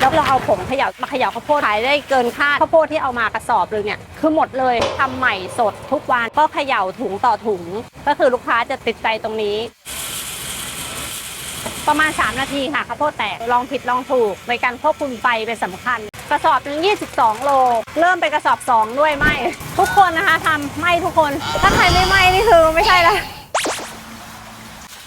แล้วเราเอาผงเขย่ามาเขย่าข้าวโพดขายได้เกินคาดข้าวโพดที่เอามากระสอบเลยเนี่ยคือหมดเลยทำใหม่สดทุกวันก็เขย่าถุงต่อถุง ก็คือลูกค้าจะติดใจตรงนี้ ประมาณ 3 นาทีค่ะข้าวโพดแตกลองผิดลองถูกในการควบคุมไฟเป็นสำคัญกระสอบหนึ่ง22 โล เริ่มเป็นกระสอบ 2 ด้วยไหม ทุกคนนะคะทำไหมทุกคน ถ้าใครไม่ไหมนี่คือไม่ใช่ละ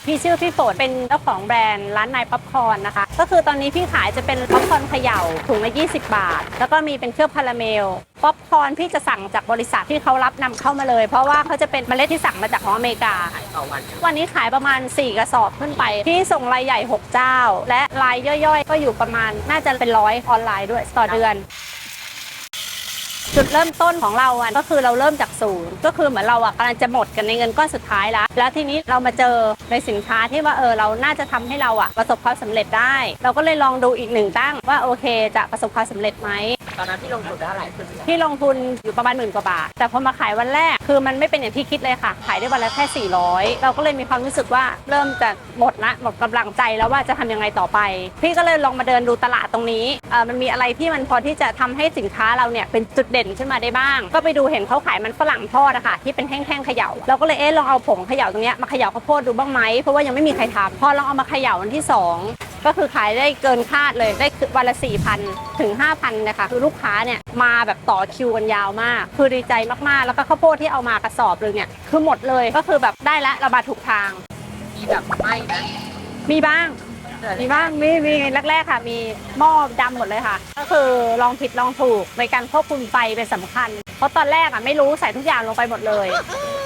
พี่ชื่อพี่ฝนเป็นเจ้าของแบรนด์ร้านนายป๊อปคอร์นนะคะ ก็คือตอนนี้พี่ขายจะเป็นป๊อปคอร์นเขย่าถุงละ 20 บาท แล้วก็มีเป็นเครื่องคาราเมล ป๊อปคอร์นพี่จะสั่งจากบริษัทที่เขารับนำเข้ามาเลย เพราะว่าเขาจะเป็นเมล็ดที่สั่งมาจากของอเมริกาวันวันนี้ขายประมาณ 4 กระสอบขึ้นไป พี่ส่งรายใหญ่ 6 เจ้า และรายย่อยๆ ก็อยู่ประมาณน่าจะเป็นร้อยออนไลน์ด้วยต่อเดือน จุดเริ่มต้นของเราอะก็คือเราเริ่มจากศูนย์ก็คือเหมือนเราอะกำลังจะหมดกันในเงินก้อนสุดท้ายแล้ว แล้วทีนี้เรามาเจอในสินค้าที่ว่าเออเราน่าจะทำให้เราอะประสบความสำเร็จได้ เราก็เลยลองดูอีกหนึ่งตั้งว่าโอเค จะประสบความสำเร็จไหม อนนั้นที่ลงทุนได้เท่าไหร่ขึ้นที่ลงทุนอยู่ประมาณหมื่นกว่าบาท แต่พอมาขายวันแรกคือมันไม่เป็นอย่างที่คิดเลยค่ะ ขายได้วันละแค่ 400 เราก็เลยมีความรู้สึกว่าเริ่มจะหมดละหมดกำลังใจแล้วว่าจะทำยังไงต่อไป พี่ก็เลยลองมาเดินดูตลาดตรงนี้เออมันมีอะไรที่มันพอที่จะทำให้สินค้าเราเนี่ยเป็นจุดเด่นขึ้นมาได้บ้าง ก็ไปดูเห็นเขาขายมันฝรั่งทอดอะค่ะที่เป็นแท่งๆเขย่าเราก็เลยเอ๊ะลองเอาผงเขย่าตรงเนี้ยมาเขย่าข้าวโพดดูบ้างไหมเพราะว่ายังไม่มีใครทำพอลองเอามาเขย่าวันที่สอง ก็คือขายได้เกินคาดเลยได้วันละ 4,000 ถึง 5,000นะคะคือลูกค้าเนี่ยมาแบบต่อคิวกันยาวมาก คือดีใจมากๆ แล้วก็ข้าวโพดที่เอามากระสอบเลยเนี่ยคือหมดเลยก็คือแบบได้ละเรามาถูกทาง มีแบบไม่นะมีบ้าง มีบ้างมีมีแรกๆค่ะ มีหม้อดำหมดเลยค่ะ ก็คือลองผิดลองถูกในการควบคุมไฟเป็นสำคัญ เพราะตอนแรกอะไม่รู้ใส่ทุกอย่างลงไปหมดเลย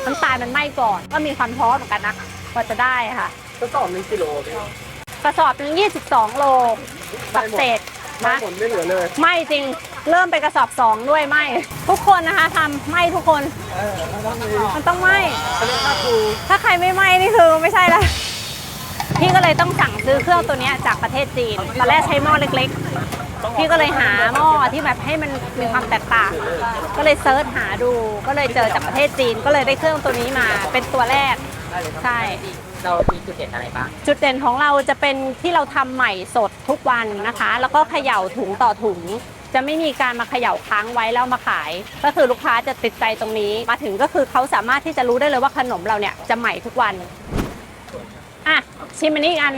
น้ำตาลมันไหม้ก่อน ก็มีความท้อเหมือนกันนะกว่าจะได้ค่ะก็ต่อหนึ่งกิโลเลย กระสอบหนึง22 โลปักเศษไม่นะหมดไม่เหลือเลยไม่จริงเริ่มเป็นกระสอบ2ด้วยไม่ทุกคนนะคะทำไม่ทุกคนเออมันต้องมีมันต้องไม่ เขาเรียกว่าครูถ้าใครไม่ไหม้นี่คือไม่ใช่ละพี่ก็เลยต้องสั่งซื้อเครื่องตัวเนี้ยจากประเทศจีนตอนแรกใช้หม้อเล็กๆ พี่ก็เลยหาหม้อที่แบบให้มันมีความแตกต่าง ก็เลยเซิร์ชหาดู ก็เลยเจอจากประเทศจีน ก็เลยได้เครื่องตัวนี้มาเป็นตัวแรกได้เลยครับใช่ เรามีจุดเด่นอะไรบ้าง จุดเด่นของเราจะเป็นที่เราทำใหม่สดทุกวันนะคะ แล้วก็เขย่าถุงต่อถุง จะไม่มีการมาเขย่าค้างไว้แล้วมาขาย ก็คือลูกค้าจะติดใจตรงนี้ มาถึงก็คือเขาสามารถที่จะรู้ได้เลยว่าขนมเราเนี่ยจะใหม่ทุกวัน อะชิมอันนี้อีกอัน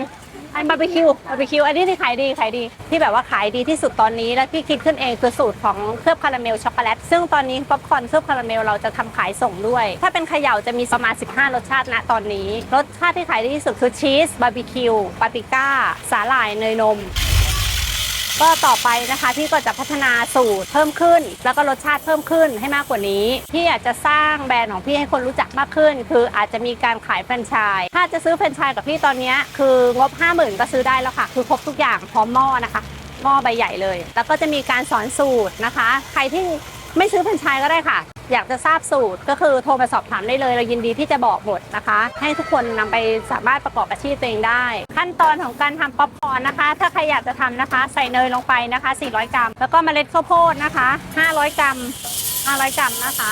อันบาร์บีคิวบาร์บีคิวอันนี้ที่ขายดีขายดี ที่แบบว่าขายดีที่สุดตอนนี้และพี่คิดขึ้นเองคือสูตรของเคลือบคาราเมลช็อกโกแลตซึ่งตอนนี้ป๊อปคอร์นเคลือบคาราเมลเราจะทำขายส่งด้วย ถ้าเป็นเขย่าจะมีประมาณ 15 รสชาติณะตอนนี้ รสชาติที่ขายดีที่สุดคือชีสบาร์บีคิวปาปริก้า สาหร่ายเนยนม ก็ต่อไปนะคะพี่ก็จะพัฒนาสูตรเพิ่มขึ้น แล้วก็รสชาติเพิ่มขึ้นให้มากกว่านี้พี่อยากจะสร้างแบรนด์ของพี่ให้คนรู้จักมากขึ้น คืออาจจะมีการขายแฟรนไชส์ถ้าจะซื้อแฟรนไชส์กับพี่ตอนนี้คืองบ 5 0,000 ก็ซื้อได้แล้วค่ะ คือครบทุกอย่างพร้อมหม้อนะคะหม้อใบใหญ่เลย แล้วก็จะมีการสอนสูตรนะคะ ใครที่ไม่ซื้อแฟรนไชส์ก็ได้ค่ะ อยากจะทราบสูตรก็คือโทรมาสอบถามได้เลยเรายินดีที่จะบอกหมดนะคะ ให้ทุกคนนำไปสามารถประกอบอาชีพตัวเองได้ ขั้นตอนของการทำป๊อปคอร์นนะคะ ถ้าใครอยากจะทำนะคะ ใส่เนยลงไปนะคะ 400 กรัม แล้วก็เมล็ดข้าวโพดนะคะ 500 กรัม 500 กรัมนะคะ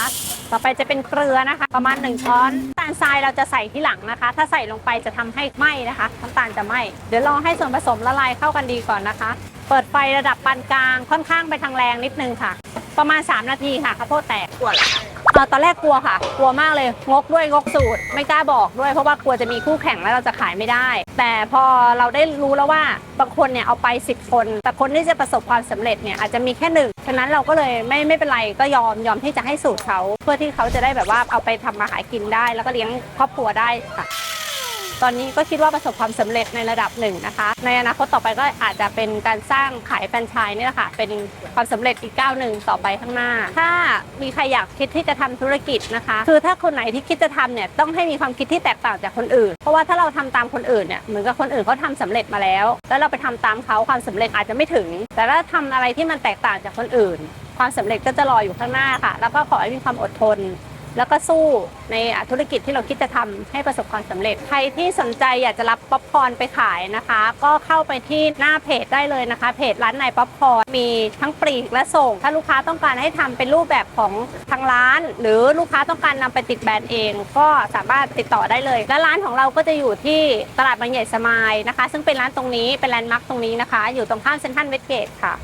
ต่อไปจะเป็นเกลือนะคะ ประมาณ 1 ช้อนน้ำตาลทรายเราจะใส่ที่หลังนะคะ ถ้าใส่ลงไปจะทำให้ไหม้นะคะน้ำตาลจะไหม้เดี๋ยวรอให้ส่วนผสมละลายเข้ากันดีก่อนนะคะ เปิดไฟระดับปานกลางค่อนข้างไปทางแรงนิดนึงค่ะ ประมาณ 3 นาทีค่ะข้าวโพดแตกกลัวเหรอเอ่อตอนแรกกลัวค่ะ กลัวมากเลยงกด้วยงกสูตร ไม่กล้าบอกด้วยเพราะว่ากลัวจะมีคู่แข่งแล้วเราจะขายไม่ได้ แต่พอเราได้รู้แล้วว่าบางคนเนี่ยเอาไป 10 คน แต่คนที่จะประสบความสำเร็จเนี่ยอาจจะมีแค่หนึ่งฉะนั้นเราก็เลยไม่ไม่เป็นไรก็ยอมยอมที่จะให้สูตรเขา เพื่อที่เขาจะได้แบบว่าเอาไปทำมาหากินได้ แล้วก็เลี้ยงครอบครัวได้ค่ะ ตอนนี้ก็คิดว่าประสบความสำเร็จในระดับหนึ่งนะคะ ในอนาคตต่อไปก็อาจจะเป็นการสร้างขายแฟรนไชส์นี่แหละค่ะ เป็นความสำเร็จอีกก้าวหนึ่งต่อไปข้างหน้า ถ้ามีใครอยากคิดที่จะทำธุรกิจนะคะ คือถ้าคนไหนที่คิดจะทำเนี่ยต้องให้มีความคิดที่แตกต่างจากคนอื่น เพราะว่าถ้าเราทำตามคนอื่นเนี่ยเหมือนกับคนอื่นเขาทำสำเร็จมาแล้ว แล้วเราไปทำตามเขาความสำเร็จอาจจะไม่ถึง แต่ถ้าทำอะไรที่มันแตกต่างจากคนอื่น ความสำเร็จก็จะรออยู่ข้างหน้าค่ะ แล้วก็ขอให้มีความอดทน แล้วก็สู้ในธุรกิจที่เราคิดจะทำให้ประสบความสำเร็จ ใครที่สนใจอยากจะรับป๊อปคอร์นไปขายนะคะ ก็เข้าไปที่หน้าเพจได้เลยนะคะ เพจร้านนายป๊อปคอร์นมีทั้งปลีกและส่ง ถ้าลูกค้าต้องการให้ทำเป็นรูปแบบของทางร้าน หรือลูกค้าต้องการนำไปติดแบรนด์เอง ก็สามารถติดต่อได้เลย และร้านของเราก็จะอยู่ที่ตลาดบางใหญ่สมายนะคะ ซึ่งเป็นร้านตรงนี้เป็นแลนด์มาร์คตรงนี้นะคะ อยู่ตรงข้ามเซ็นทรัลเวสเกตค่ะ